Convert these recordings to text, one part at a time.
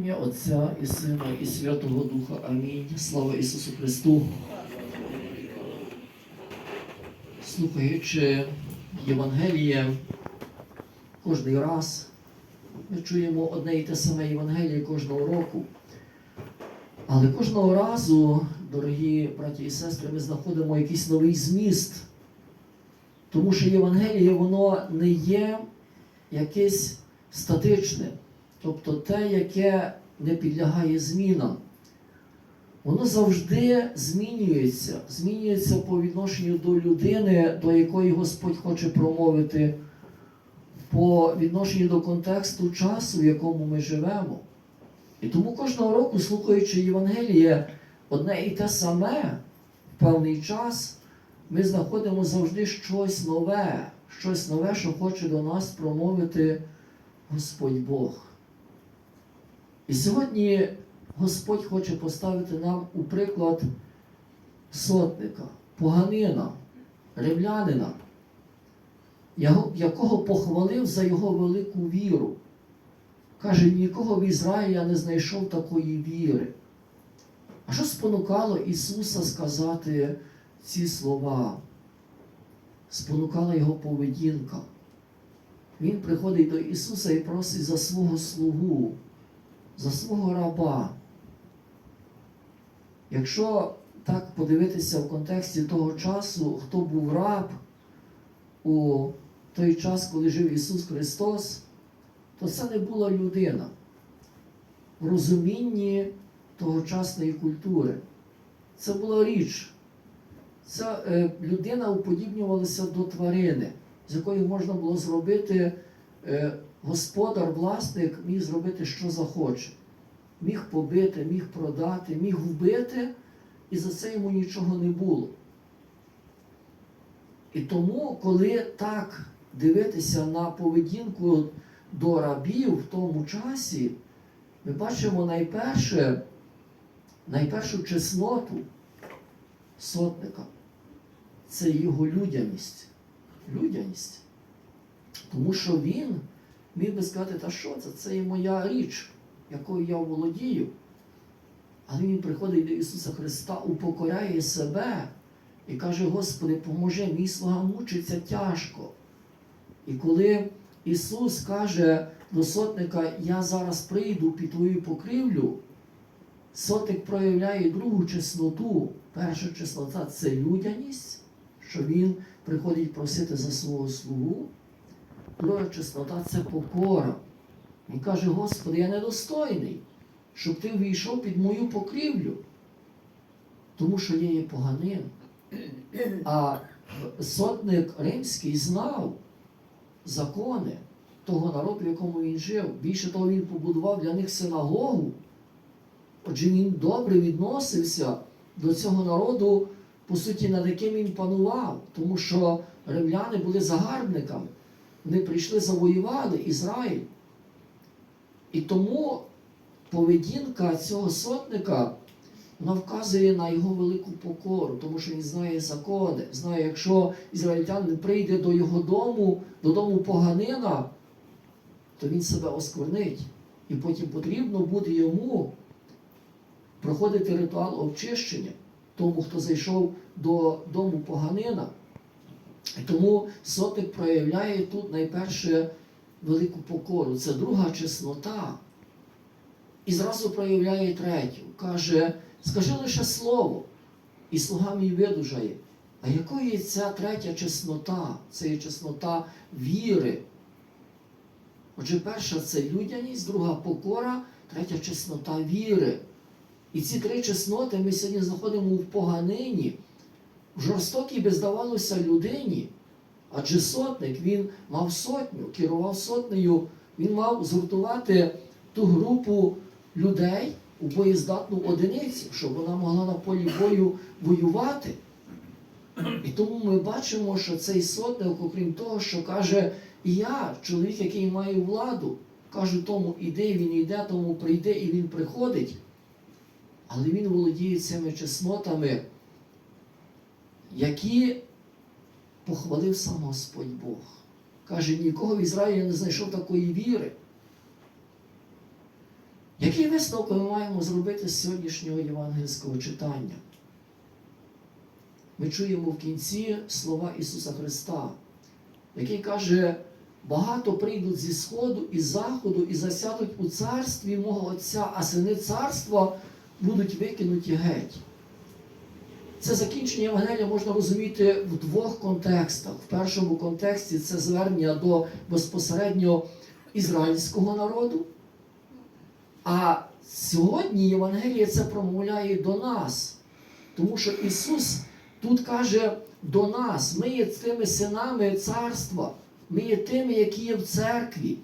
ім'я Отця і Сина, і Святого Духа. Амінь. Слава Ісусу Христу. Слухаючи Євангеліє, кожний раз ми чуємо одне і те саме Євангеліє кожного року. Але кожного разу, дорогі браті і сестри, ми знаходимо якийсь новий зміст. Тому що Євангеліє, воно не є якесь статичне, тобто те, яке не підлягає змінам. Воно завжди змінюється, змінюється по відношенню до людини, до якої Господь хоче промовити, по відношенню до контексту часу, в якому ми живемо. І тому кожного року, слухаючи Євангеліє, одне і те саме в певний час ми знаходимо завжди щось нове, щось нове, що хоче до нас промовити Господь Бог. І сьогодні Господь хоче поставити нам у приклад сотника, поганина, римлянина, якого похвалив за його велику віру. Каже, нікого в Ізраїлі я не знайшов такої віри. А що спонукало Ісуса сказати ці слова? Спонукала його поведінка. Він приходить до Ісуса і просить за свого слугу, за свого раба. Якщо так подивитися в контексті того часу, хто був раб у той час, коли жив Ісус Христос, то це не була людина в розумінні тогочасної культури. Це була річ. Ця е, людина уподібнювалася до тварини, з якої можна було зробити господар, власник міг зробити, що захоче. Міг побити, міг продати, міг вбити, і за це йому нічого не було. І тому, коли так дивитися на поведінку до рабів в тому часі, ми бачимо найперше, найпершу чесноту сотника. Це його людяність. Людяність. Тому що він міг би сказати, та що це? Це є моя річ, якою я володію. Але він приходить до Ісуса Христа, упокоряє себе і каже: Господи, поможи, мій слуга мучиться тяжко. І коли Ісус каже до сотника, я зараз прийду під твою покривлю, сотник проявляє другу чесноту. Перша чеснота це людяність, що він приходить просити за свого слугу. Друга чеснота це покора. Він каже, Господи, я недостойний, щоб ти війшов під мою покрівлю, тому що я є поганин. А сотник римський знав закони того народу, в якому він жив. Більше того, він побудував для них синагогу. Отже, він добре відносився до цього народу, по суті, над яким він панував, тому що римляни були загарбниками. Вони прийшли, завоювали Ізраїль. І тому поведінка цього сотника вона вказує на його велику покору, тому що він знає закони, знає, якщо ізраїльтянин прийде до його дому, додому поганина, то він себе осквернить. І потім потрібно буде йому проходити ритуал очищення тому, хто зайшов до дому поганина. Тому сотник проявляє тут найперше велику покору. Це друга чеснота. І зразу проявляє третю. Каже, скажи лише слово, і слуга мій видужає. А якою є ця третя чеснота? Це є чеснота віри. Отже, перша це людяність, друга покора, третя чеснота віри. І ці три чесноти ми сьогодні знаходимо в поганині, жорстокій би здавалося людині. Адже сотник, він мав сотню, керував сотнею, він мав згуртувати ту групу людей у боєздатну одиницю, щоб вона могла на полі бою воювати. І тому ми бачимо, що цей сотник, окрім того, що каже, я, чоловік, який має владу, кажу тому, іди, він йде, тому прийде і він приходить. Але він володіє цими чеснотами, які похвалив сам Господь Бог. Каже, нікого в Ізраїлі не знайшов такої віри. Який висновок ми маємо зробити з сьогоднішнього євангельського читання? Ми чуємо в кінці слова Ісуса Христа, який каже, багато прийдуть зі сходу і заходу і засядуть у царстві мого Отця, а сини царства будуть викинуті геть. Це закінчення Євангелія можна розуміти в двох контекстах. В першому контексті це звернення до безпосередньо ізраїльського народу. А сьогодні Євангеліє це промовляє до нас. Тому що Ісус тут каже до нас, ми є тими синами царства, ми є тими, які є в церкві.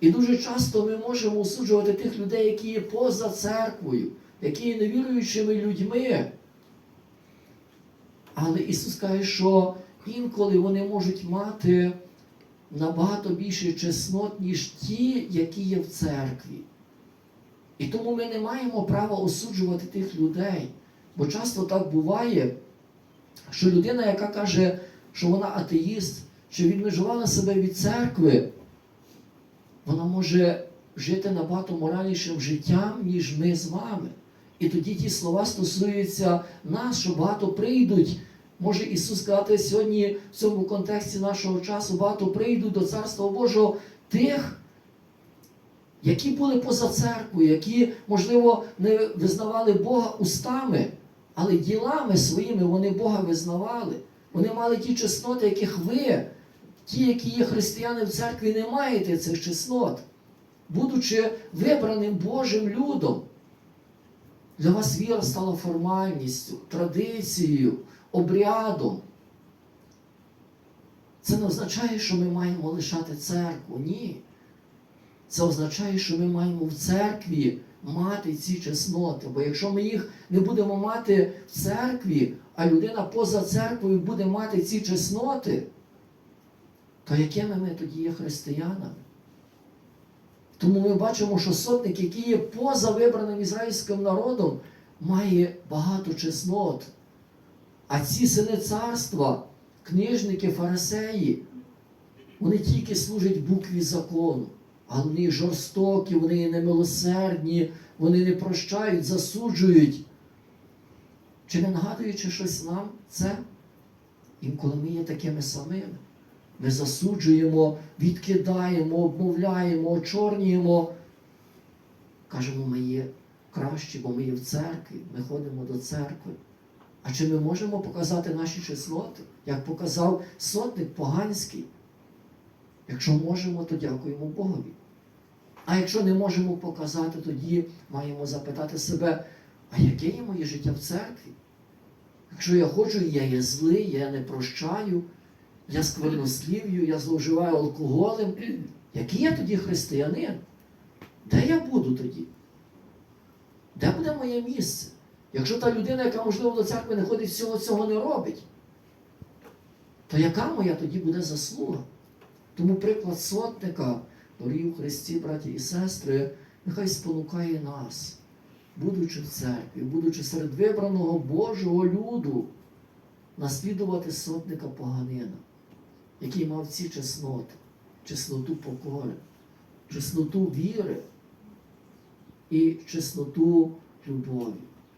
І дуже часто ми можемо осуджувати тих людей, які є поза церквою, які є невіруючими людьми. Але Ісус каже, що інколи вони можуть мати набагато більше чеснот, ніж ті, які є в церкві. І тому ми не маємо права осуджувати тих людей. Бо часто так буває, що людина, яка каже, що вона атеїст, чи відмежувала себе від церкви, вона може жити набагато моральнішим життям, ніж ми з вами. І тоді ті слова стосуються нас, що багато прийдуть. Може Ісус сказати сьогодні в цьому контексті нашого часу, багато прийдуть до Царства Божого тих, які були поза церквою, які, можливо, не визнавали Бога устами, але ділами своїми вони Бога визнавали. Вони мали ті чесноти, яких ви, ті, які є християни в церкві, не маєте цих чеснот, будучи вибраним Божим людом. Для вас віра стала формальністю, традицією, обрядом. Це не означає, що ми маємо лишати церкву. Ні. Це означає, що ми маємо в церкві мати ці чесноти. Бо якщо ми їх не будемо мати в церкві, а людина поза церквою буде мати ці чесноти, то якими ми тоді є християнами? Тому ми бачимо, що сотник, який є поза вибраним ізраїльським народом, має багато чеснот. А ці сини царства, книжники, фарисеї, вони тільки служать букві закону, а вони жорстокі, вони немилосердні, вони не прощають, засуджують. Чи не нагадуючи щось нам це? Інколи ми є такими самими. Ми засуджуємо, відкидаємо, обмовляємо, очорнюємо. Кажемо, ми є кращі, бо ми є в церкві, ми ходимо до церкви. А чи ми можемо показати наші чесноти, як показав сотник поганський? Якщо можемо, то дякуємо Богові. А якщо не можемо показати, тоді маємо запитати себе, а яке є моє життя в церкві? Якщо я хочу, я є злий, я не прощаю, я сквернослів'ю, я зловживаю алкоголем, який я тоді християнин? Де я буду тоді? Де буде моє місце? Якщо та людина, яка, можливо, до церкви не ходить, всього цього не робить, то яка моя тоді буде заслуга? Тому приклад сотника, дорогі в Христі, браті і сестри, нехай спонукає нас, будучи в церкві, будучи серед вибраного Божого люду, наслідувати сотника поганина, який мав ці чесноти, чесноту покори, чесноту віри і чесноту любові.